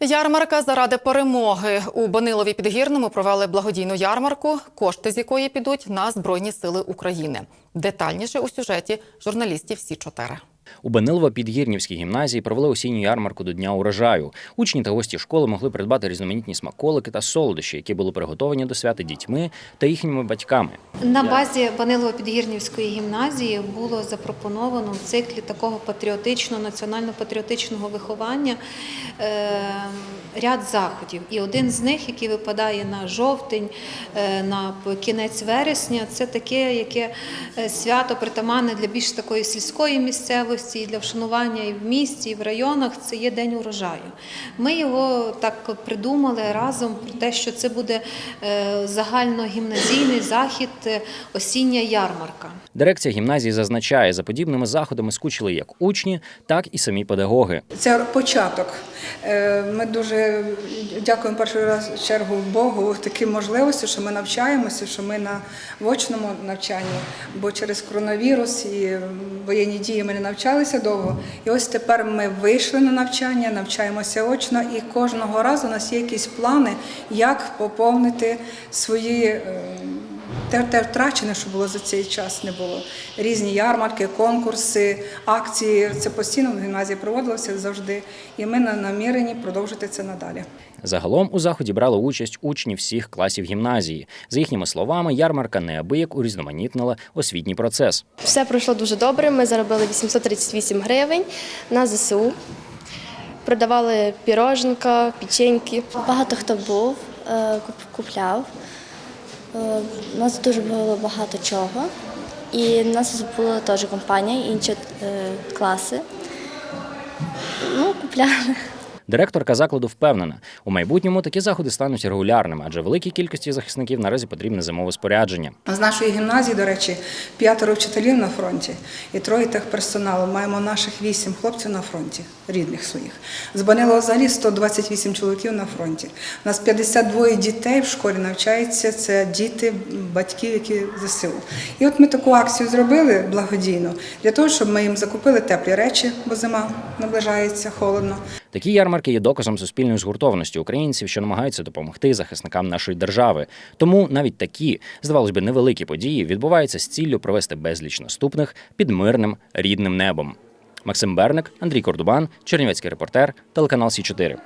Ярмарка заради перемоги у Банилові Підгірному провели благодійну ярмарку, кошти з якої підуть на Збройні Сили України. Детальніше у сюжеті журналістів Сі 4 У Банилово-Підгірнівській гімназії провели осінню ярмарку до Дня урожаю. Учні та гості школи могли придбати різноманітні смаколики та солодощі, які були приготовані до свята дітьми та їхніми батьками. На базі Банилово-Підгірнівської гімназії було запропоновано в циклі такого патріотичного, національно-патріотичного виховання е, ряд заходів. І один з них, який випадає на жовтень, е, на кінець вересня, це таке, яке е, свято притаманне для більш такої сільської місцевості, і для вшанування і в місті, і в районах. Це є день урожаю. Ми його так придумали разом про те, що це буде загальногімназійний захід, е, осіння ярмарка. Дирекція гімназії зазначає, за подібними заходами скучили як учні, так і самі педагоги. Це початок. Е, Ми дуже дякуємо першу раз чергу Богу таким можливості, що ми навчаємося, що ми на очному навчанні, бо через коронавірус і воєнні дії ми не навчалися довго. І ось тепер ми вийшли на навчання, навчаємося очно, і кожного разу у нас є якісь плани, як поповнити свої. Те, те втрачене, що було за цей час, не було. Різні ярмарки, конкурси, акції. Це постійно в гімназії проводилося завжди. І ми намірені продовжити це надалі. Загалом у заході брали участь учні всіх класів гімназії. За їхніми словами, ярмарка неабияк урізноманітнила освітній процес. Все пройшло дуже добре. Ми заробили 838 гривень на ЗСУ. Продавали піроженка, печеньки. Багато хто був, е, купляв. Е, У нас дуже було багато чого. І в нас була теж компанія, інші е, класи. Ну, купляли. Директорка закладу впевнена, у майбутньому такі заходи стануть регулярними, адже великій кількості захисників наразі потрібне зимове спорядження. З нашої гімназії, до речі, п'ятеро вчителів на фронті і троє техперсоналу. Маємо наших вісім хлопців на фронті, рідних своїх. З Банилова взагалі 128 чоловіків на фронті. У нас 52 дітей в школі навчаються. Це діти батьків, які ЗСУ. І от ми таку акцію зробили благодійно для того, щоб ми їм закупили теплі речі, бо зима наближається холодно. Такі ярмарки є доказом суспільної згуртованості українців, що намагаються допомогти захисникам нашої держави. Тому навіть такі, здавалось би, невеликі події відбуваються з ціллю провести безліч наступних під мирним рідним небом. Максим Берник, Андрій Кордубан, Чернівецький репортер, телеканал Сі 4